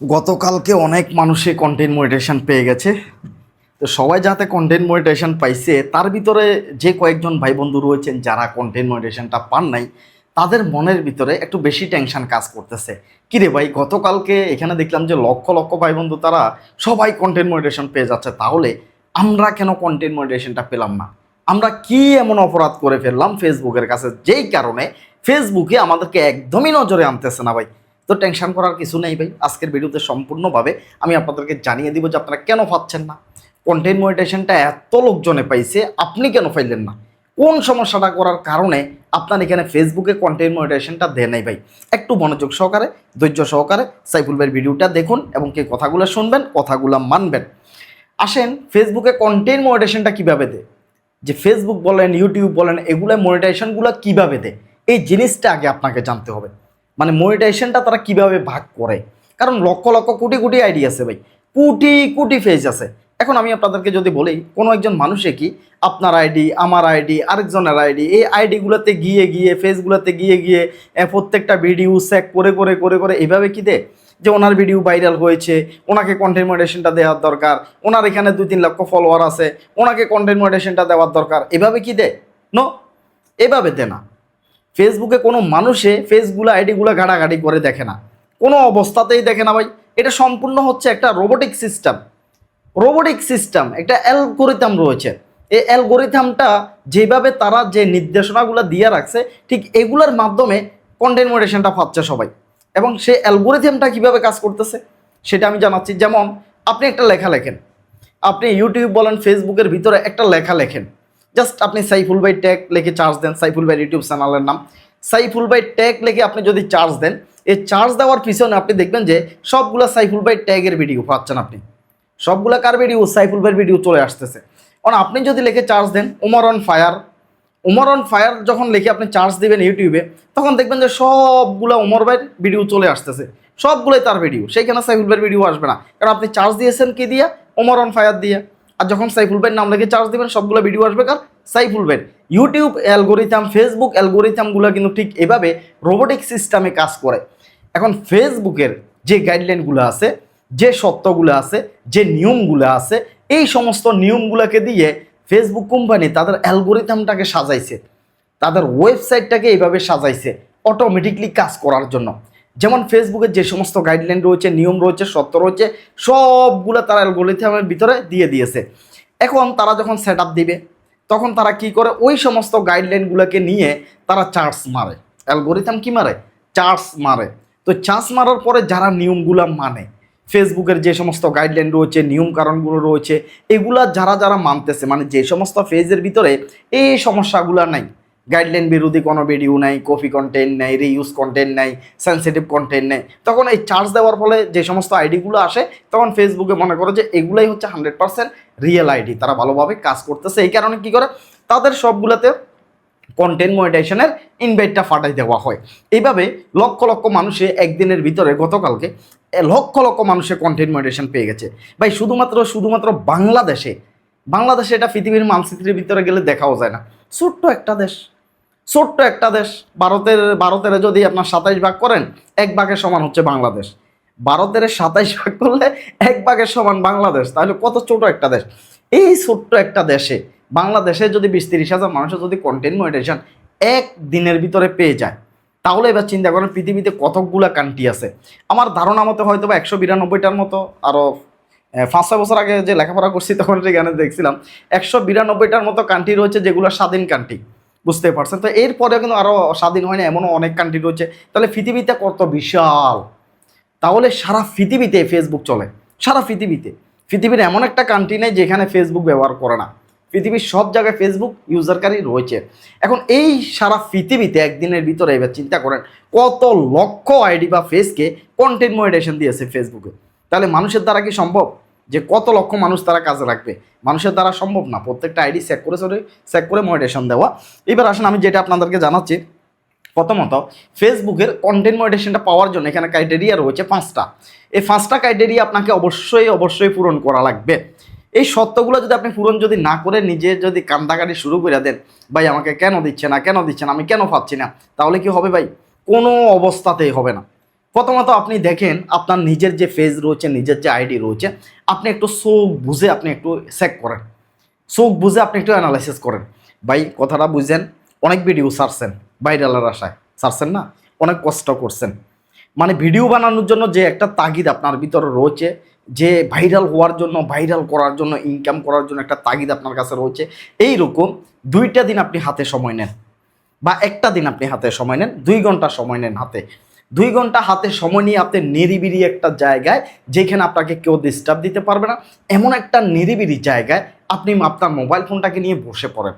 গতকালকে অনেক মানুষই কন্টেন্ট মনিটেশন পেয়ে গেছে। তো সবাই যাতে কন্টেন্ট মনিটেশন পাইছে, তার ভিতরে যে কয়েকজন ভাই বন্ধু রয়েছেন যারা কন্টেন্ট মনিটেশনটা পান নাই, তাদের মনের ভিতরে একটু বেশি টেনশন কাজ করতেছে। কিরে ভাই, গতকালকে এখানে দেখলাম যে লক্ষ লক্ষ ভাই বন্ধু তারা সবাই কন্টেন্ট মনিটেশন পেয়ে যাচ্ছে। তাহলে আমরা কেন কন্টেন্ট মনিটেশনটা পেলাম না? আমরা কি এমন অপরাধ করে ফেললাম ফেসবুকের কাছে? যেই কারণে ফেসবুকে আমাদেরকে একদমই নজরে আনতেছে না ভাই। তো টেনশন করার কিছু নেই ভাই। আজকের ভিডিওতে সম্পূর্ণভাবে আমি আপনাদেরকে জানিয়ে দিব যে আপনারা কেন পাচ্ছেন না? কন্টেন্ট মনিটেশনটা এত লোকজনে পাইছে, আপনি কেন পাইলেন না? কোন সমস্যাটা করার কারণে আপনার এখানে ফেসবুকে কন্টেন্ট মনিটেশনটা দেয় নাই ভাই? একটু মনোযোগ সহকারে, ধৈর্য সহকারে সাইফুল ভাইয়ের ভিডিওটা দেখুন এবং কে কথাগুলো শুনবেন, কথাগুলো মানবেন। আসেন ফেসবুকে কন্টেন্ট মনিটেশনটা কীভাবে দেয়? যে ফেসবুক বলেন ইউটিউব বলেন, এগুলো মনিটাইজেশনগুলো কীভাবে দেয়? এই জিনিসটা আগে আপনাকে জানতে হবে। মানে মনিটাইজেশনটা তারা কীভাবে ভাগ করে? কারণ লক্ষ লক্ষ কোটি কোটি আইডি আছে ভাই। কোটি কোটি ফেজ আছে। এখন আমি আপনাদেরকে যদি বলি, কোনো একজন মানুষে কি আপনার আইডি, আমার আইডি, আরেকজনের আইডি, এই আইডিগুলোতে গিয়ে গিয়ে, ফেসগুলোতে গিয়ে গিয়ে প্রত্যেকটা ভিডিও চেক করে করে করে করে এভাবে কি দেয় যে ওনার ভিডিও ভাইরাল হয়েছে, ওনাকে কন্টেন্ট দেওয়ার দরকার, ওনার এখানে দুই তিন লক্ষ ফলোয়ার আছে, ওনাকে কন্টেন্ট দেওয়ার দরকার, এভাবে কি দেয় নো এভাবে দে না। ফেসবুকে কোনো মানুষে ফেসগুলো, আইডিগুলো ঘাটাঘাটি করে দেখে না। কোনো অবস্থাতেই দেখে না ভাই। এটা সম্পূর্ণ হচ্ছে একটা রোবোটিক সিস্টেম রোবোটিক সিস্টেম একটা অ্যালগোরিথাম রয়েছে। এই অ্যালগোরিথামটা যেভাবে তারা যে নির্দেশনাগুলো দিয়ে রাখছে, ঠিক এগুলোর মাধ্যমে কন্টেন্ট মডারেশনটা পাচ্ছে সবাই। এবং সেই অ্যালগোরিথামটা কীভাবে কাজ করতেছে, সেটা আমি জানাচ্ছি। যেমন, আপনি একটা লেখা লেখেন। আপনি ইউটিউব বলেন ফেসবুকের ভিতরে একটা লেখা লেখেন। জাস্ট আপনি সাইফুল ভাই ট্যাগ লিখে চার্জ দেন সাইফুল ভাই ইউটিউব চ্যানেলের নাম। সাইফুল ভাই ট্যাগ লিখে আপনি যদি চার্জ দেন, এই চার্জ দেওয়ার পিছনে আপনি দেখবেন যে সবগুলো সাইফুল ভাই ট্যাগের ভিডিও পাচ্ছেন আপনি। সবগুলা কার ভিডিও সাইফুল ভাইয়ের ভিডিও চলে আসতেছে। কারণ আপনি যদি লিখে charge then Umar on fire Umar on fire যখন লিখে আপনি চার্জ দিবেন ইউটিউবে তখন দেখবেন যে সবগুলা উমর ভাইয়ের ভিডিও চলে আসতেছে। সবগুলোই তার ভিডিও সেইখানে সাইফুল ভাইয়ের ভিডিও আসবে না। কারণ আপনি চার্জ দিয়েছেন কি দিয়ে? উমর অন ফায়ার দিয়ে। আর যখন সাইফুল ভাইয়ের নাম লিখে চার্জ দেবেন, সবগুলো ভিডিও আসবে কার? সাইফুল ভাইয়ের। ইউটিউব অ্যালগোরিথাম ফেসবুক অ্যালগোরিথামগুলো কিন্তু ঠিক এভাবে রোবোটিক সিস্টেমে কাজ করে। এখন ফেসবুকের যে গাইডলাইনগুলো আছে, যে সত্যগুলো আছে, যে নিয়মগুলো আছে, এই সমস্ত নিয়মগুলোকে দিয়ে ফেসবুক কোম্পানি তাদের অ্যালগোরিথামটাকে সাজাইছে। তাদের ওয়েবসাইটটাকে এইভাবে সাজাইছে অটোমেটিকলি কাজ করার জন্য। যেমন ফেসবুকের যে সমস্ত গাইডলাইন রয়েছে, নিয়ম রয়েছে, সত্য রয়েছে, সবগুলো তারা অ্যালগোরিথামের ভিতরে দিয়ে দিয়েছে। এখন তারা যখন সেট আপ দিবে, তখন তারা কি করে? ওই সমস্ত গাইডলাইনগুলোকে নিয়ে তারা চার্জ মারে। অ্যালগোরিথাম কি মারে? চার্জ মারে। তো চার্জ মারার পরে যারা নিয়মগুলো মানে ফেসবুকের যে সমস্ত গাইডলাইন রয়েছে, নিয়ম কারণগুলো রয়েছে, এগুলা যারা যারা মানতেছে মানে যে সমস্ত ফেজের ভিতরে এই সমস্যাগুলো নাই গাইডলাইন বিরোধী কোনো ভিডিও নাই কপি কন্টেন্ট নেই রিইউজ কন্টেন্ট নেই সেন্সিটিভ কন্টেন্ট নেই। তখন এই চার্জ দেওয়ার ফলে যে সমস্ত আইডিগুলো আসে, তখন ফেসবুকে মনে করে যে এগুলাই হচ্ছে হান্ড্রেড পার্সেন্ট রিয়েল আইডি তারা ভালোভাবে কাজ করতেছে। এই কারণে কি করে? তাদের সবগুলোতে কন্টেন্ট মনিটাইজেশনের ইনভাইটটা ফাটাই দেওয়া হয়। এইভাবে লক্ষ লক্ষ মানুষে একদিনের ভিতরে গতকালকে লক্ষ লক্ষ মানুষে কন্টেন্ট মনিটাইজেশন পেয়ে গেছে। ভাই, শুধুমাত্র শুধুমাত্র বাংলাদেশে বাংলাদেশে এটা পৃথিবীর মানচিত্রের ভিতরে গেলে দেখাও যায় না। ছোট্ট একটা দেশ। ছোট্ট একটা দেশ। ভারতের ভারতের যদি আপনার সাতাইশ ভাগ করেন, এক ভাগের সমান হচ্ছে বাংলাদেশ। ভারতের সাতাইশ ভাগ করলে এক ভাগের সমান বাংলাদেশ। তাহলে কত ছোট একটা দেশ? এই ছোট্ট একটা দেশে, বাংলাদেশে যদি বিশ তিরিশ হাজার মানুষের যদি কন্টেন্ট মনিটাইজেশন এক দিনের ভিতরে পেয়ে যায়, তাহলে এবার চিন্তা করেন পৃথিবীতে কতকগুলা কান্ট্রি আছে। আমার ধারণা মতো হয়তো বা একশো বিরানব্বইটার মতো আরও পাঁচ ছয় বছর আগে যে লেখাপড়া করছি তখন সেখানে দেখছিলাম, একশো বিরানব্বইটার মতো কান্ট্রি রয়েছে যেগুলো স্বাধীন কান্ট্রি বুঝতে পারছেন। তো এরপরে কিন্তু আরও স্বাধীন হয় না, এমনও অনেক কান্ট্রি রয়েছে। তাহলে পৃথিবীতে কত বিশাল? তাহলে সারা পৃথিবীতে ফেসবুক চলে। সারা পৃথিবীতে। পৃথিবীর এমন একটা কান্ট্রি নেই যেখানে ফেসবুক ব্যবহার করে না। পৃথিবীর সব জায়গায় ফেসবুক ইউজারকারী রয়েছে। এখন এই সারা পৃথিবীতে একদিনের ভিতরে এবার চিন্তা করেন, কত লক্ষ আইডি বা ফেসকে কন্টেন্ট মনিটাইজেশন দিয়েছে ফেসবুকে তাহলে মানুষের দ্বারা কি সম্ভব? যে কত লক্ষ মানুষ তারা কাজে রাখবে মানুষের দ্বারা সম্ভব না। প্রত্যেকটা আইডি চেক করে চলে চেক করে মনিটাইজেশন দেওয়া। এবার আসেন, আমি যেটা আপনাদেরকে জানাচ্ছি, প্রথমত, ফেসবুকের কন্টেন্ট মনিটেশনটা পাওয়ার জন্য এখানে ক্রাইটেরিয়া রয়েছে পাঁচটা। এই পাঁচটা ক্রাইটেরিয়া আপনাকে অবশ্যই অবশ্যই পূরণ করা লাগবে। এই সত্যগুলো যদি আপনি পূরণ যদি না করে নিজে যদি কান্দাকাটি শুরু করে দেন, ভাই, আমাকে কেন দিচ্ছে না? কেন দিচ্ছে না? আমি কেন পাচ্ছি না? তাহলে কি হবে ভাই? কোনো অবস্থাতেই হবে না। প্রথমত আপনি দেখেন আপনার নিজের যে ফেজ রয়েছে, নিজের যে আইডি রয়েছে, আপনি একটু চোখ বুঝে আপনি একটু চেক করেন। চোখ বুঝে আপনি একটু অ্যানালাইসিস করেন। ভাই, কথাটা বুঝেন অনেক ভিডিও সারছেন ভাইরালের আশায়। সারছেন না? অনেক কষ্ট করছেন। মানে ভিডিও বানানোর জন্য যে একটা তাগিদ আপনার ভিতরে রয়েছে, যে ভাইরাল হওয়ার জন্য ভাইরাল করার জন্য ইনকাম করার জন্য একটা তাগিদ আপনার কাছে রয়েছে এই রকম দুইটা দিন আপনি হাতে সময় নেন। বা একটা দিন আপনি হাতে সময় নেন, দুই ঘণ্টা সময় নেন হাতে। দুই ঘণ্টা হাতে সময় নিয়ে আপনি নিরিবিরি একটা জায়গায় যেখানে আপনাকে কেউ ডিস্টার্ব দিতে পারবে না, এমন একটা নিরিবিরি জায়গায় আপনি আপনার মোবাইল ফোনটাকে নিয়ে বসে পড়েন।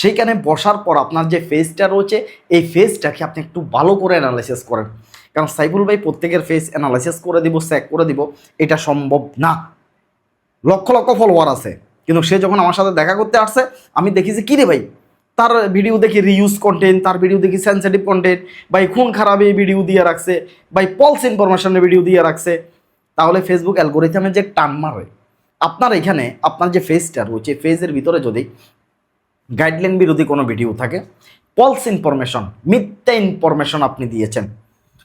সেইখানে বসার পর আপনার যে ফেসটা রয়েছে, এই ফেসটাকে আপনি একটু ভালো করে অ্যানালাইসিস করেন। কারণ সাইফুল ভাই প্রত্যেকের ফেস অ্যানালাইসিস করে দিব চেক করে দিব, এটা সম্ভব না। লক্ষ লক্ষ ফলোয়ার আছে, কিন্তু সে যখন আমার সাথে দেখা করতে আসছে, আমি দেখি যে কী রে ভাই তার ভিডিও দেখি রিউজ কন্টেন্ট তার ভিডিও দেখি সেন্সিটিভ কন্টেন্ট ভাই খুন খারাপ ভিডিও দিয়ে রাখছে ভাই পলস ইনফরমেশনের ভিডিও দিয়ে রাখছে। তাহলে ফেসবুক অ্যালগোরিথামে যে টান মারে আপনার এখানে আপনার যে ফেসটা রয়েছে ফেজের ভিতরে যদি গাইডলাইন বিরোধী কোনো ভিডিও থাকে পলস ইনফরমেশন মিথ্যা ইনফরমেশন আপনি দিয়েছেন।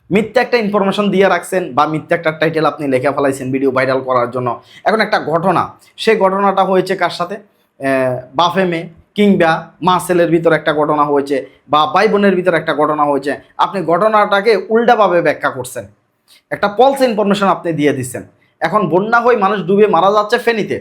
মিথ্যা একটা ইনফরমেশন দিয়ে রাখছেন বা মিথ্যা একটা টাইটেল আপনি লেখা ফেলাইছেন ভিডিও ভাইরাল করার জন্য। এখন একটা ঘটনা সেই ঘটনাটা হয়েছে কার সাথে? আহ, বাফে মেয়ে। কিংবা মা ছেলের ভিতর একটা ঘটনা হয়েছে বা ভাই বোনের ভিতর একটা ঘটনা হয়েছে, আপনি ঘটনাটাকে উল্টাভাবে ব্যাখ্যা করছেন। একটা পলস ইনফরমেশন আপনি দিয়ে দিচ্ছেন। এখন বন্যা হয়ে মানুষ ডুবে মারা যাচ্ছে ফেনীতে,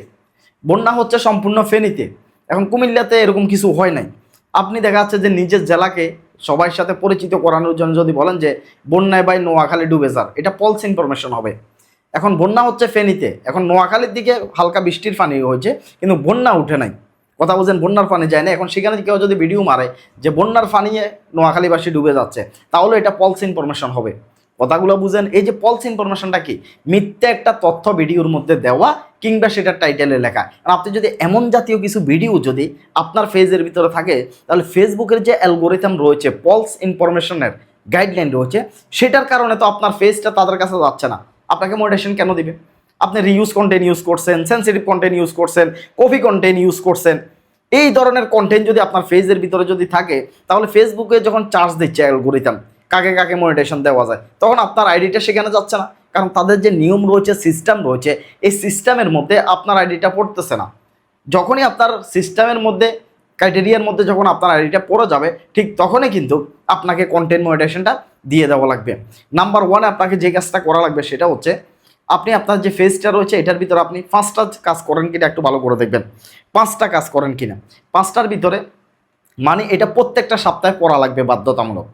বন্যা হচ্ছে সম্পূর্ণ ফেনীতে। এখন কুমিল্লাতে এরকম কিছু হয় নাই। আপনি দেখা যাচ্ছে যে নিজের জেলাকে সবার সাথে পরিচিত করানোর জন্য যদি বলেন যে বন্যায় বাই নোয়াখালী ডুবে যার এটা পলস ইনফরমেশন হবে। এখন বন্যা হচ্ছে ফেনীতে, এখন নোয়াখালীর দিকে হালকা বৃষ্টির পানি হয়েছে, কিন্তু বন্যা উঠে নাই। কথা বলছেন, বন্যার পানি যায় না। এখন সেখানে কেউ যদি ভিডিও মারে যে বন্যার পানিয়ে নোয়াখালীবাসী ডুবে যাচ্ছে, তাহলে এটা পলস ইনফরমেশন হবে। কথাগুলো বুঝেন, এই যে পলস ইনফরমেশনটা কি? মিথ্যা একটা তথ্য ভিডিওর মধ্যে দেওয়া কিংবা সেটা টাইটেলে লেখা। আর আপনি যদি এমন জাতীয় কিছু ভিডিও যদি আপনার ফেজের ভিতরে থাকে, তাহলে ফেসবুকের যে অ্যালগোরিথম রয়েছে পলস ইনফরমেশনের গাইডলাইন রয়েছে, সেটার কারণে তো আপনার ফেজটা তাদের কাছে যাচ্ছে না। আপনাকে মোটিভেশন কেন দিবে? আপনি রিউজ কন্টেন্ট ইউজ করছেন সেন্সিটিভ কন্টেন্ট ইউজ করছেন কফি কন্টেন্ট ইউজ করছেন, এই ধরনের কন্টেন্ট যদি আপনার ফেজের ভিতরে যদি থাকে, তাহলে ফেসবুকে যখন চার্জ দিচ্ছে অ্যালগোরিথাম কাকে কাকে মনিটেশন দেওয়া যায়, তখন আপনার আইডিটা সেখানে যাচ্ছে না। কারণ তাদের যে নিয়ম রয়েছে সিস্টেম রয়েছে, এই সিস্টেমের মধ্যে আপনার আইডিটা পড়তেছে না। যখনই আপনার সিস্টেমের মধ্যে ক্রাইটেরিয়ার মধ্যে যখন আপনার আইডিটা পড়ে যাবে, ঠিক তখনই কিন্তু আপনাকে কন্টেন্ট মনিটেশনটা দিয়ে দেওয়া লাগবে। নাম্বার ওয়ানে আপনাকে যে কাজটা করা লাগবে, সেটা হচ্ছে আপনি আপনার যে ফেজটা রয়েছে, এটার ভিতরে আপনি পাঁচটা কাজ করেন কিনা একটু ভালো করে দেখবেন। পাঁচটা কাজ করেন কিনা। পাঁচটার ভিতরে মানে এটা প্রত্যেকটা সপ্তাহে পড়া লাগবে বাধ্যতামূলক।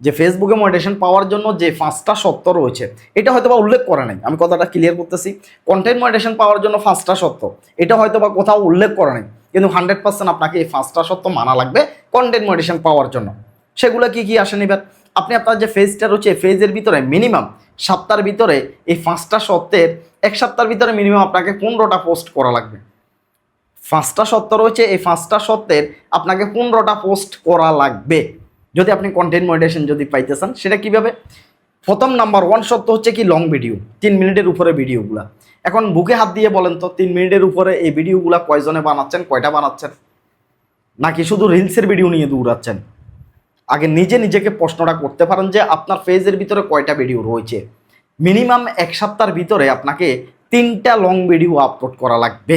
যে ফেসবুকে মোটিভেশন পাওয়ার জন্য যে পাঁচটা সত্য রয়েছে, এটা হয়তো বা উল্লেখ করে নাই। আমি কথাটা ক্লিয়ার করতেছি। কন্টেন্ট মোটিভেশন পাওয়ার জন্য পাঁচটা সত্য, এটা হয়তো বা কোথাও উল্লেখ করে নাই। কিন্তু হান্ড্রেড পার্সেন্ট আপনাকে এই পাঁচটা সত্য মানা লাগবে কন্টেন্ট মোটিভেশন পাওয়ার জন্য। সেগুলো কি কি আসেন এবার আপনি আপনার যে ফেজটা রয়েছে ফেজের ভিতরে মিনিমাম সপ্তাহের ভিতরে, এই পাঁচটা সত্যের এক সপ্তাহের ভিতরে মিনিমাম আপনাকে পনেরোটা পোস্ট করা লাগবে। পাঁচটা সত্য রয়েছে, এই পাঁচটা সত্যের আপনাকে পনেরোটা পোস্ট করা লাগবে। যদি আপনি কন্টেন্ট মডিটেশন যদি পাইতে চান, সেটা কীভাবে? প্রথম নাম্বার ওয়ান সত্য হচ্ছে কি? লং ভিডিও তিন মিনিটের উপরে ভিডিওগুলা এখন বুকে হাত দিয়ে বলেন তো, তিন মিনিটের উপরে এই ভিডিওগুলা কয়জনে বানাচ্ছেন, কয়টা বানাচ্ছেন? নাকি শুধু রিলসের ভিডিও নিয়ে দৌড়াচ্ছেন? আগে নিজে নিজেকে প্রশ্নটা করতে পারেন যে আপনার ফেজের ভিতরে কয়টা ভিডিও রয়েছে। মিনিমাম এক সপ্তাহের ভিতরে আপনাকে তিনটা লং ভিডিও আপলোড করা লাগবে।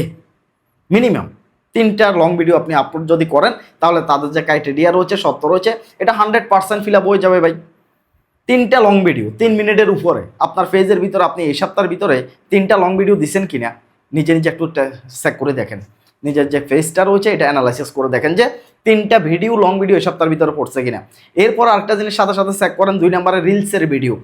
মিনিমাম তিনটা লং ভিডিও আপনি আপলোড যদি করেন, তাহলে তাদের যে ক্রাইটেরিয়া রয়েছে সত্য রয়েছে, এটা হান্ড্রেড পার্সেন্ট ফিল আপ হয়ে যাবে ভাই। তিনটা লং ভিডিও তিন মিনিটের উপরে আপনার ফেজের ভিতরে আপনি এই সপ্তাহের ভিতরে তিনটা লং ভিডিও দিচ্ছেন কিনা, নিজে নিজে একটু চেক করে দেখেন। নিজের যে ফেসটা রয়েছে, এটা অ্যানালাইসিস করে দেখেন যে তিনটা ভিডিও লং ভিডিও এই সপ্তাহের ভিতরে পড়ছে কিনা। এরপর আরেকটা জিনিস সাথে সাথে চেক করেন, দুই নম্বরে রিলসের ভিডিও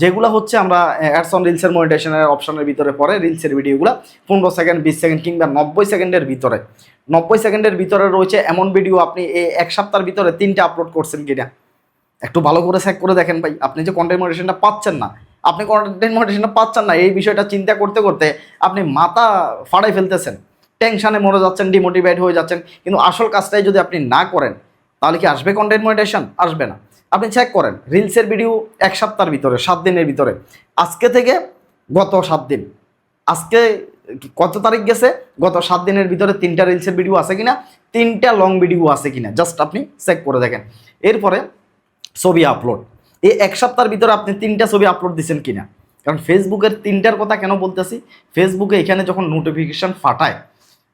যেগুলো হচ্ছে আমরা অ্যাডস অন রিলসের মনিটেশনের অপশনের ভিতরে পড়ে রিলসের ভিডিওগুলো পনেরো সেকেন্ড বিশ সেকেন্ড কিংবা নব্বই সেকেন্ডের ভিতরে। নব্বই সেকেন্ডের ভিতরে রয়েছে এমন ভিডিও আপনি এই এক সপ্তাহের ভিতরে তিনটা আপলোড করছেন কিনা। একটু ভালো করে চেক করে দেখেন ভাই, আপনি যে কন্টেন্ট মডিটেশনটা পাচ্ছেন না, আপনি কন্টেন্ট মডিটেশনটা পাচ্ছেন না, এই বিষয়টা চিন্তা করতে করতে আপনি মাথা ফাড়াই ফেলতেছেন। টেনশনে মরে যাচ্ছেন ডিমোটিভেট হয়ে যাচ্ছেন। কিন্তু আসল কাজটাই যদি আপনি না করেন, তাহলে কি আসবে কন্টেন্ট মডিটেশন আসবে না। আপনি চেক করেন রিলসের ভিডিও এক সপ্তাহের ভিতরে, সাত দিনের ভিতরে। আজকে থেকে গত সাত দিন। আজকে কত তারিখ গেছে? গত সাত দিনের ভিতরে তিনটা রিলসের ভিডিও আছে কিনা? তিনটা লং ভিডিও আছে কিনা? জাস্ট আপনি চেক করে দেখেন। এরপরে ছবি আপলোড এই এক সপ্তাহের ভিতরে আপনি তিনটা ছবি আপলোড দিচ্ছেন কিনা? কারণ ফেসবুকের তিনটার কথা কেন বলতেছি? ফেসবুকে এখানে যখন নোটিফিকেশন ফাটায়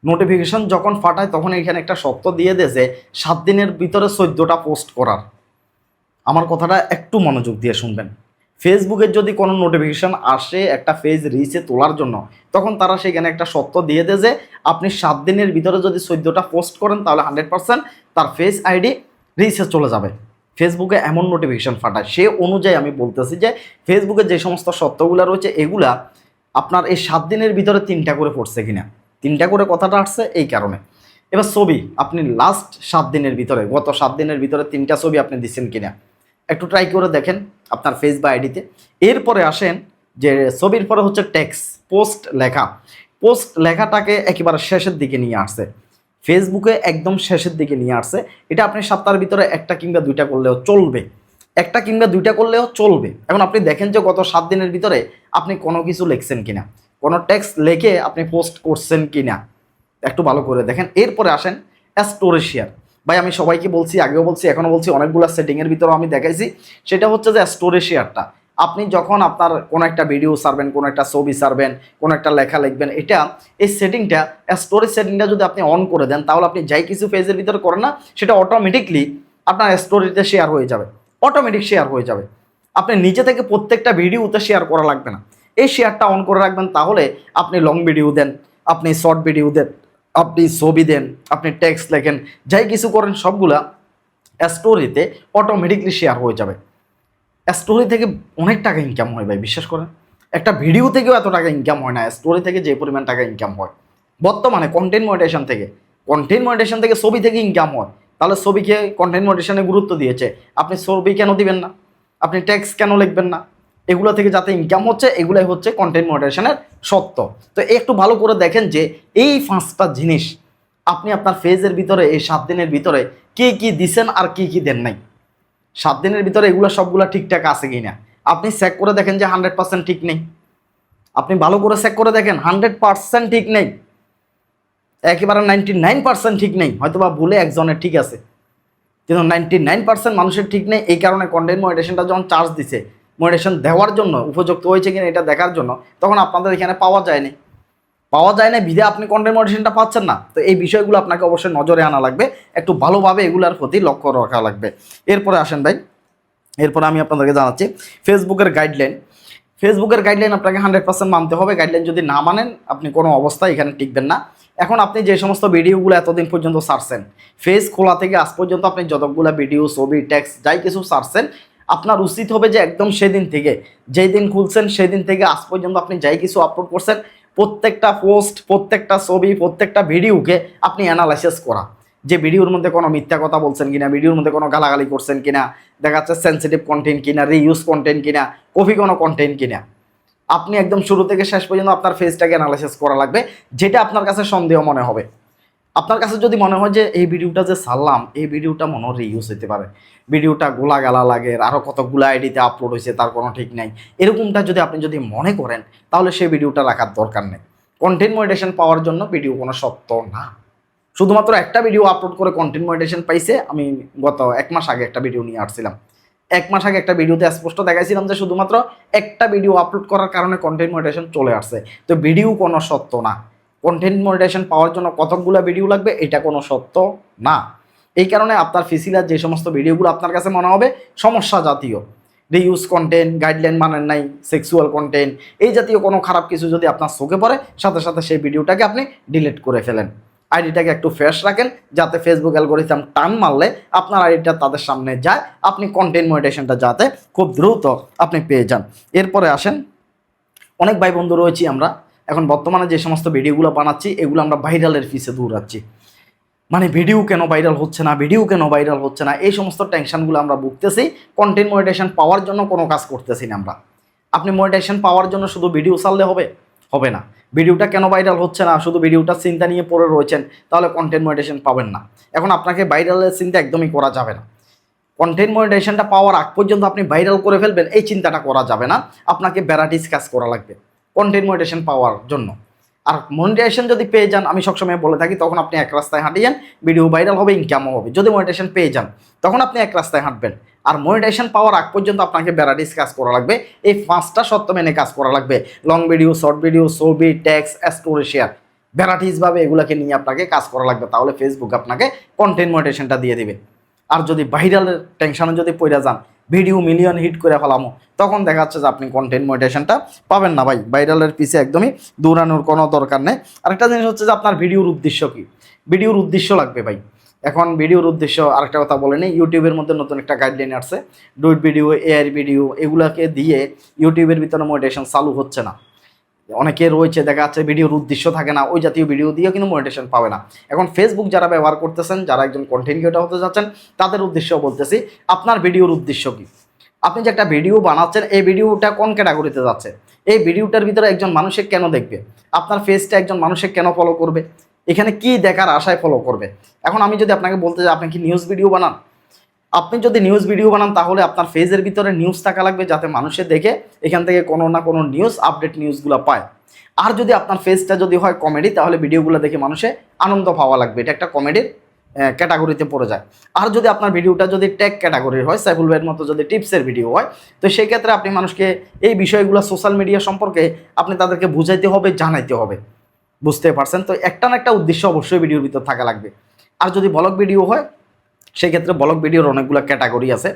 নোটিফিকেশন যখন ফাটায়, তখন এখানে একটা শর্ত দিয়ে দেয় যে সাত দিনের ভিতরে চোদ্দোটা পোস্ট করার। আমার কথাটা একটু মনোযোগ দিয়ে শুনবেন। ফেসবুকের যদি কোনো নোটিফিকেশান আসে, একটা পেজ রিচে তোলার জন্য, তখন তারা সেখানে একটা সত্য দিয়ে দেয় যে আপনি সাত দিনের ভিতরে যদি চোদ্দোটা পোস্ট করেন, তাহলে হান্ড্রেড পার্সেন্ট তার ফেস আইডি রিচে চলে যাবে। ফেসবুকে এমন নোটিফিকেশন ফাটায়। সে অনুযায়ী আমি বলতেছি যে ফেসবুকে যে সমস্ত সত্যগুলো রয়েছে, এগুলা আপনার এই সাত দিনের ভিতরে তিনটা করে পড়ছে কিনা। তিনটা করে কথাটা আসছে এই কারণে। এবার ছবি, আপনি লাস্ট সাত দিনের ভিতরে, গত সাত দিনের ভিতরে তিনটা ছবি আপনি দিচ্ছেন কিনা? একটু ট্রাই করে দেখেন আপনার ফেস বা আইডিতে এরপরে আসেন যে ছবির পরে হচ্ছে ট্যাক্স পোস্ট লেখা। পোস্ট লেখাটাকে একেবারে শেষের দিকে নিয়ে আসছে। ফেসবুকে একদম শেষের দিকে নিয়ে আসছে। এটা আপনি সপ্তাহের ভিতরে একটা কিংবা দুইটা করলেও চলবে। একটা কিংবা দুইটা করলেও চলবে। এখন আপনি দেখেন যে গত সাত দিনের ভিতরে আপনি কোনো কিছু লিখছেন কিনা। কোনো টেক্সট লেখে আপনি পোস্ট করছেন কি না একটু ভালো করে দেখেন। এরপরে আসেন স্টোরেজ শেয়ার ভাই, আমি সবাইকে বলছি, আগেও বলছি, এখনও বলছি, অনেকগুলো সেটিংয়ের ভিতরেও আমি দেখাইছি। সেটা হচ্ছে যে স্টোরেজ শেয়ারটা আপনি যখন আপনার কোনো একটা ভিডিও সারবেন কোনো একটা ছবি সারবেন কোনো একটা লেখা লিখবেন, এটা, এই সেটিংটা স্টোরেজ সেটিংটা যদি আপনি অন করে দেন, তাহলে আপনি যাই কিছু পেজের ভিতরে করেন না, সেটা অটোমেটিকলি আপনার স্টোরেজে শেয়ার হয়ে যাবে। অটোমেটিক শেয়ার হয়ে যাবে। আপনি নিজে থেকে প্রত্যেকটা ভিডিওতে শেয়ার করা লাগবে না। এই শেয়ারটা অন করে রাখবেন তাহলে আপনি লং ভিডিও দেন, আপনি শর্ট ভিডিও দেন, আপনি ছবি দেন, আপনি টেক্সট লেখেন, যাই কিছু করেন সবগুলা স্টোরিতে অটোমেটিকলি শেয়ার হয়ে যাবে। স্টোরি থেকে অনেক টাকা ইনকাম হয় ভাই, বিশ্বাস করেন। একটা ভিডিও থেকেও এত টাকা ইনকাম হয় না স্টোরি থেকে যে পরিমাণ টাকা ইনকাম হয়। বর্তমানে কন্টেন্ট মনিটেশন থেকে কন্টেন্ট মনিটেশন থেকে ছবি থেকে ইনকাম হয়। তাহলে ছবিকে কন্টেন্ট মনিটেশনে গুরুত্ব দিয়েছে। আপনি ছবি কেন দিবেন না? আপনি ট্যাক্স কেন লিখবেন না? এগুলো থেকে যাতে ইনকাম হচ্ছে, এগুলাই হচ্ছে কন্টেন্ট মনিটেশনের সত্য। তো একটু ভালো করে দেখেন যে এই পাঁচটা জিনিস আপনি আপনার ফেজের ভিতরে, এই সাত দিনের ভিতরে কি কি দিছেন আর কি কি দেন নাই? সাত দিনের ভিতরে এগুলো সবগুলো ঠিকঠাক আছে কি না আপনি চেক করে দেখেন যে হান্ড্রেড পার্সেন্ট ঠিক নেই। আপনি ভালো করে চেক করে দেখেন হান্ড্রেড পার্সেন্ট ঠিক নেই। একেবারে নাইনটি নাইন পার্সেন্ট ঠিক নেই। হয়তো বা ভুলে একজনের ঠিক আছে। কিন্তু নাইনটি নাইন পার্সেন্ট মানুষের ঠিক নেই, এই কারণে কন্টেন্ট মনিটেশনটা যখন চার্জ দিছে মনিটেশন দেওয়ার জন্য, উপযুক্ত হয়েছে কিনা এটা দেখার জন্য, তখন আপনাদের এখানে পাওয়া যায়নি। পাওয়া যায় না বিধে আপনি কন্টেন্ট মনিটেশনটা পাচ্ছেন না। তো এই বিষয়গুলো আপনাকে অবশ্যই নজরে আনা লাগবে, একটু ভালোভাবে এগুলোর প্রতি লক্ষ্য রাখা লাগবে। এরপরে আসেন ভাই, এরপরে আমি আপনাদেরকে জানাচ্ছি ফেসবুকের গাইডলাইন ফেসবুকের গাইডলাইন আপনাকে হান্ড্রেড পার্সেন্ট মানতে হবে গাইডলাইন যদি না মানেন, আপনি কোনো অবস্থায় এখানে টিকবেন না। এখন আপনি যে সমস্ত ভিডিওগুলো এতদিন পর্যন্ত সারছেন ফেস খোলা থেকে আজ পর্যন্ত আপনি যতগুলো ভিডিও ছবি টেক্সট যাই কিছু সারছেন আপনার উচিত হবে যে একদম সেদিন থেকে যেই দিন খুলছেন সেদিন থেকে আজ পর্যন্ত আপনি যাই কিছু আপলোড করছেন, প্রত্যেকটা পোস্ট প্রত্যেকটা ছবি, প্রত্যেকটা ভিডিওকে আপনি অ্যানালাইসিস করা। যে ভিডিওর মধ্যে কোনো মিথ্যা কথা বলছেন কিনা ভিডিওর মধ্যে কোনো গালাগালি করছেন কিনা, দেখা যাচ্ছে সেন্সিটিভ কন্টেন্ট কিনা রিউজ কন্টেন্ট কিনা, কপি কোনো কন্টেন্ট কিনা। আপনি একদম শুরু থেকে শেষ পর্যন্ত আপনার ফেসটাকে অ্যানালাইসিস করা লাগবে, যেটা আপনার কাছে সন্দেহ মনে হবে। আপনার কাছে যদি মনে হয় যে এই ভিডিওটা যে সারলাম এই ভিডিওটা মনে হয় রিউজ হতে পারে। ভিডিওটা গোলা গালা লাগে আরও কতগুলো আইডিতে আপলোড হয়েছে তার কোনো ঠিক নাই। এরকমটা যদি আপনি যদি মনে করেন, তাহলে সেই ভিডিওটা রাখার দরকার নেই। কন্টেন্ট মনিটেশন পাওয়ার জন্য ভিডিও কোনো সত্য না। শুধুমাত্র একটা ভিডিও আপলোড করে কন্টেন্ট মনিটেশন পাইছে, আমি গত এক মাস আগে একটা ভিডিও নিয়ে আসছিলাম। এক মাস আগে একটা ভিডিওতে স্পষ্ট দেখাইছিলাম যে শুধুমাত্র একটা ভিডিও আপলোড করার কারণে কন্টেন্ট মনিটেশন চলে আসছে। তো ভিডিও কোনো সত্য না। কন্টেন্ট মনিটেশন পাওয়ার জন্য কতকগুলো ভিডিও লাগবে, এটা কোনো সত্য না। এই কারণে আপনার ফিসিলার যে সমস্ত ভিডিওগুলো আপনার কাছে মনে হবে, সমস্যা জাতীয়। রিউজ কন্টেন্ট গাইডলাইন মানেন নাই সেক্সুয়াল কন্টেন্ট এই জাতীয় কোনো খারাপ কিছু যদি আপনার চোখে পড়ে, সাথে সাথে সেই ভিডিওটাকে আপনি ডিলিট করে ফেলেন। আইডিটাকে একটু ফ্রেশ রাখেন, যাতে ফেসবুক অ্যালগোরিথাম টান মারলে আপনার আইডিটা তাদের সামনে যায়, আপনি কন্টেন্ট মনিটেশনটা যাতে খুব দ্রুত আপনি পেয়ে যান। এরপরে আসেন, অনেক ভাই বন্ধু রয়েছি আমরা এখন বর্তমানে যে সমস্ত ভিডিওগুলো বানাচ্ছি, এগুলো আমরা ভাইরালের পিছে দৌড়াচ্ছি। মানে ভিডিও কেন ভাইরাল হচ্ছে না, ভিডিও কেন ভাইরাল হচ্ছে না, এই সমস্ত টেনশনগুলো আমরা ভুগতেছি। কন্টেন্ট মনিটেশন পাওয়ার জন্য কোনো কাজ করতেছি না আমরা। আপনি মনিটেশন পাওয়ার জন্য শুধু ভিডিও ছাড়লে হবে? হবে না। ভিডিওটা কেন ভাইরাল হচ্ছে না? শুধু ভিডিওটা চিন্তা নিয়ে পড়ে রয়েছেন, তাহলে কন্টেন্ট মনিটেশন পাবেন না। এখন আপনাকে ভাইরালের চিন্তা একদমই করা যাবে না। কন্টেন্ট মনিটেশনটা পাওয়ার আগ পর্যন্ত আপনি ভাইরাল করে ফেলবেন, এই চিন্তাটা করা যাবে না। আপনাকে ভ্যারাইটিস কাজ করা লাগবে। কন্টেন্ট মনিটেশন পাওয়ার জন্য। আর মনিটাইজেশন যদি পেয়ে যান, আমি সবসময় বলে থাকি, তখন আপনি এক রাস্তায় হাঁটিয়েন ভিডিও ভাইরাল হবে ইনকামও হবে। যদি মনিটাইজেশন পেয়ে যান, তখন আপনি এক রাস্তায় হাঁটবেন। আর মনিটাইজেশন পাওয়ার আগ পর্যন্ত আপনাকে ভ্যারাইটিস কাজ করা লাগবে। এই পাঁচটা সত্য মেনে কাজ করা লাগবে। লং ভিডিও শর্ট ভিডিও ছবি ট্যাক্স স্টোরি শেয়ার ভ্যারাইটিসভাবে এগুলোকে নিয়ে আপনাকে কাজ করা লাগবে। তাহলে ফেসবুক আপনাকে কন্টেন্ট মনিটাইজেশনটা দিয়ে দেবে। আর যদি ভাইরালের টেনশনে যদি পড়ে যান ভিডিও মিলিয়ন হিট করে ফেলামো। তখন দেখা যাচ্ছে যে আপনি কন্টেন্ট মোটিভেশনটা পাবেন না ভাই। ভাইরালের পিছে একদমই দৌড়ানোর কোনো দরকার নেই। আরেকটা জিনিস হচ্ছে যে আপনার ভিডিওর উদ্দেশ্য কী? ভিডিওর উদ্দেশ্য লাগবে ভাই। এখন ভিডিওর উদ্দেশ্য আরেকটা কথা বলে নিই। ইউটিউবের মধ্যে নতুন একটা গাইডলাইন আসছে। ডুইট ভিডিও এআই ভিডিও এগুলাকে দিয়ে ইউটিউবের ভিতরে মোটিভেশন চালু হচ্ছে না। অনেকে রয়েছে, দেখা যাচ্ছে ভিডিওর উদ্দেশ্য থাকে না, ওই জাতীয় ভিডিও দিয়েও কিন্তু মনিটেশন পাবে না। এখন ফেসবুক যারা ব্যবহার করতেছেন, যারা একজন কন্টেন্ট ক্রিয়েটর হতে যাচ্ছেন, তাদের উদ্দেশ্য বলতেছি, আপনার ভিডিওর উদ্দেশ্য কি? আপনি যে একটা ভিডিও বানাচ্ছেন, এই ভিডিওটা কোন ক্যাটাগরিতে যাচ্ছে? এই ভিডিওটার ভিতরে একজন মানুষে কেন দেখবে? আপনার ফেসটা একজন মানুষে কেন ফলো করবে? এখানে কি দেখার আশায় ফলো করবে? এখন আমি যদি আপনাকে বলতে চাই আপনি কি নিউজ ভিডিও বানান? আপনি যদি নিউজ ভিডিও বানান, তাহলে আপনার ফেজের ভিতরে নিউজ থাকা লাগবে, যাতে মানুষে দেখে এখান থেকে কোনো না কোনো নিউজ আপডেট নিউজগুলো পায়। আর যদি আপনার ফেজটা যদি হয় কমেডি তাহলে ভিডিওগুলো দেখে মানুষে আনন্দ পাওয়া লাগবে। এটা একটা কমেডির ক্যাটাগরিতে পড়ে যায়। আর যদি আপনার ভিডিওটা যদি ট্যাগ ক্যাটাগরির হয়, সাইফুল ভাইয়ের মতো যদি টিপসের ভিডিও হয়, তো সেই ক্ষেত্রে আপনি মানুষকে এই বিষয়গুলো সোশ্যাল মিডিয়া সম্পর্কে আপনি তাদেরকে বুঝাইতে হবে, জানাইতে হবে। বুঝতে পারছেন? তো একটা না একটা উদ্দেশ্য অবশ্যই ভিডিওর ভিতর থাকা লাগবে। আর যদি ব্লগ ভিডিও হয় সেক্ষেত্রে ব্লগ ভিডিওর অনেকগুলো ক্যাটাগরি আছে।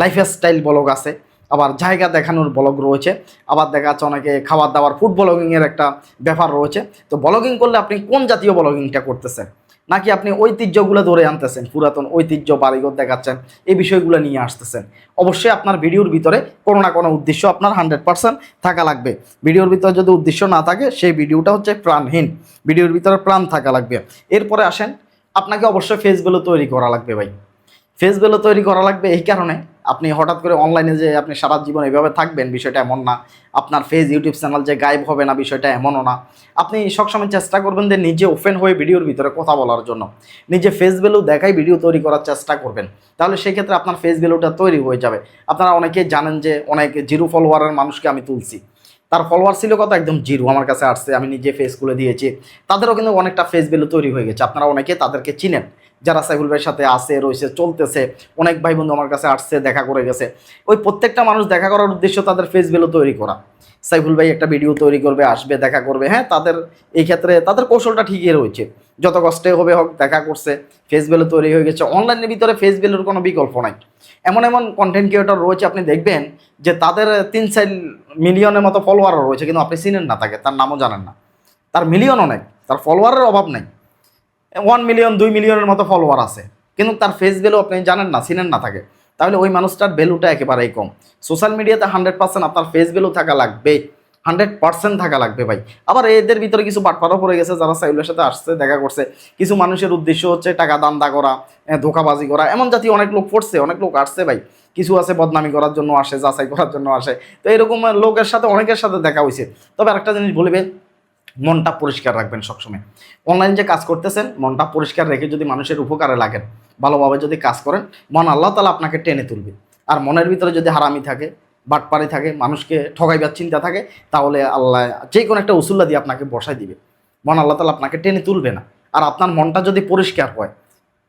লাইফ স্টাইল ব্লগ আছে, আবার জায়গা দেখানোর ব্লগ রয়েছে, আবার দেখা যাচ্ছে অনেকে খাবার দাবার ফুড ব্লগিংয়ের একটা ব্যাপার রয়েছে। তো ব্লগিং করলে আপনি কোন জাতীয় ব্লগিংটা করতেছেন? নাকি আপনি ঐতিহ্যগুলো ধরে আনতেছেন, পুরাতন ঐতিহ্য, বাড়িঘর দেখাচ্ছেন, এই বিষয়গুলো নিয়ে আসতেছেন? অবশ্যই আপনার ভিডিওর ভিতরে কোনো না কোনো উদ্দেশ্য আপনার হান্ড্রেড পার্সেন্ট থাকা লাগবে। ভিডিওর ভিতরে যদি উদ্দেশ্য না থাকে, সেই ভিডিওটা হচ্ছে প্রাণহীন। ভিডিওর ভিতরে প্রাণ থাকা লাগবে। এরপরে আসেন আপনাকে অবশ্যই ফেস তৈরি করা লাগবে ভাই। ফেস তৈরি করা লাগবে এই কারণে আপনি হঠাৎ করে অনলাইনে যে আপনি সারা জীবন এভাবে থাকবেন বিষয়টা এমন না। আপনার ফেস ইউটিউব চ্যানেল যে গায়েব হবে না বিষয়টা এমনও না। আপনি সবসময় চেষ্টা করবেন যে নিজে ওপেন হয়ে ভিডিওর ভিতরে কথা বলার জন্য। নিজে ফেস ভ্যালু দেখাই ভিডিও তৈরি করার চেষ্টা করবেন। তাহলে সেই ক্ষেত্রে আপনার ফেস ভ্যালুটা তৈরি হয়ে যাবে। আপনারা অনেকেই জানেন যে অনেক জিরো ফলোয়ারের মানুষকে আমি তুলছি। তার ফলোয়ার ছিল কত? একদম জিরো আমার কাছে আসছে, আমি নিজে ফেস খুলে দিয়েছি। তাদেরও কিন্তু অনেকটা ফেস ভ্যালু তৈরি হয়ে গেছে। আপনারা অনেকে তাদেরকে চিনেন, যারা সাইফুল ভাইয়ের সাথে আসে রয়েছে, চলতেছে, অনেক ভাই বন্ধু আমার কাছে আসছে, দেখা করে গেছে। ওই প্রত্যেকটা মানুষ দেখা করার উদ্দেশ্য তাদের ফেস ভ্যালু তৈরি করা। সাইফুল ভাই একটা ভিডিও তৈরি করবে, আসবে, দেখা করবে। হ্যাঁ তাদের এই ক্ষেত্রে তাদের কৌশলটা ঠিকই রয়েছে। যত কষ্টে হবে হোক, দেখা করছে ফেস ভ্যালু তৈরি হয়ে গেছে। অনলাইনের ভিতরে ফেস ভ্যালুর কোনো বিকল্প নাই। এমন এমন কন্টেন্ট ক্রিয়েটর রয়েছে, আপনি দেখবেন যে তাদের তিন চার মিলিয়নের মতো ফলোয়ারও রয়েছে, কিন্তু আপনি চিনেন না তাকে, তার নামও জানেন না। তার মিলিয়ন অনেক তার ফলোয়ারের অভাব নাই। ওয়ান মিলিয়ন দুই মিলিয়নের মতো ফলোয়ার আছে, কিন্তু তার ফেস ভ্যালু আপনি জানেন না, চিনেন না থাকে তাহলে ওই মানুষটার ভ্যালুটা একেবারেই কম। সোশ্যাল মিডিয়াতে হান্ড্রেড পার্সেন্ট আপনার ফেস ভ্যালু থাকা লাগবে হান্ড্রেড পার্সেন্ট থাকা লাগবে ভাই। আবার এদের ভিতরে কিছু বাটপাড়া পড়ে গেছে, যারা সাইলের সাথে আসছে, দেখা করছে। কিছু মানুষের উদ্দেশ্য হচ্ছে টাকা দান্দা করা ধোকাবাজি করা। এমন জাতীয় অনেক লোক পড়ছে, অনেক লোক আসছে ভাই। কিছু আছে বদনামি করার জন্য আসে, যাচাই করার জন্য আসে। তো এরকম লোকের সাথে, অনেকের সাথে দেখা হয়েছে। তবে আরেকটা জিনিস বলবে, মনটা পরিষ্কার রাখবেন সবসময়। অনলাইন যে কাজ করতেছেন, মনটা পরিষ্কার রেখে যদি মানুষের উপকারে লাগেন, ভালোভাবে যদি কাজ করেন, মন আল্লাহ তালা আপনাকে টেনে তুলবে। আর মনের ভিতরে যদি হারামি থাকে বাটপাড়ি থাকে, মানুষকে ঠকাইবার চিন্তা থাকে, তাহলে আল্লাহ যে কোনো একটা উসুল্লা দিয়ে আপনাকে বসাই দিবে। মন আল্লাহ তালা আপনাকে টেনে তুলবে না। আর আপনার মনটা যদি পরিষ্কার হয়,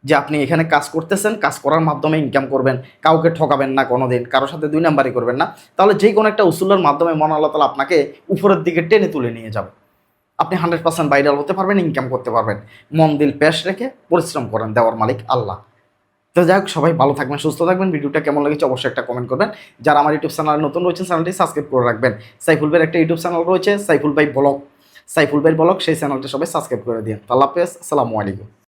যে আপনি এখানে কাজ করতেছেন, কাজ করার মাধ্যমে ইনকাম করবেন, কাউকে ঠকাবেন না কোনো দিন কারোর সাথে দুই নাম্বারই করবেন না, তাহলে যে কোনো একটা উসুল্লার মাধ্যমে মন আল্লাহ তালা আপনাকে উপরের দিকে টেনে তুলে নিয়ে যাবে। আপনি হান্ড্রেড পার্সেন্ট ভাইরাল হতে পারবেন ইনকাম করতে পারবেন। মন, দিল, পেশ রেখে পরিশ্রম করেন দেওয়ার মালিক আল্লাহ। তো যাই হোক, সবাই ভালো থাকবেন, সুস্থ থাকবেন। ভিডিওটা কেমন লেগেছে অবশ্যই একটা কমেন্ট করবেন। যারা আমার ইউটিউব চ্যানেল নতুন রয়েছেন চ্যানেলটি সাবস্ক্রাইব করে রাখবেন। সাইফুল ভাইয়ের একটা ইউটিউব চ্যানেল রয়েছে, সাইফুল ভাই ব্লগ। সাইফুল ভাই ব্লগ, সেই চ্যানেলটা সবাই সাবস্ক্রাইব করে দিন। আল্লাহ হাফেজ, আসসালামু আলাইকুম।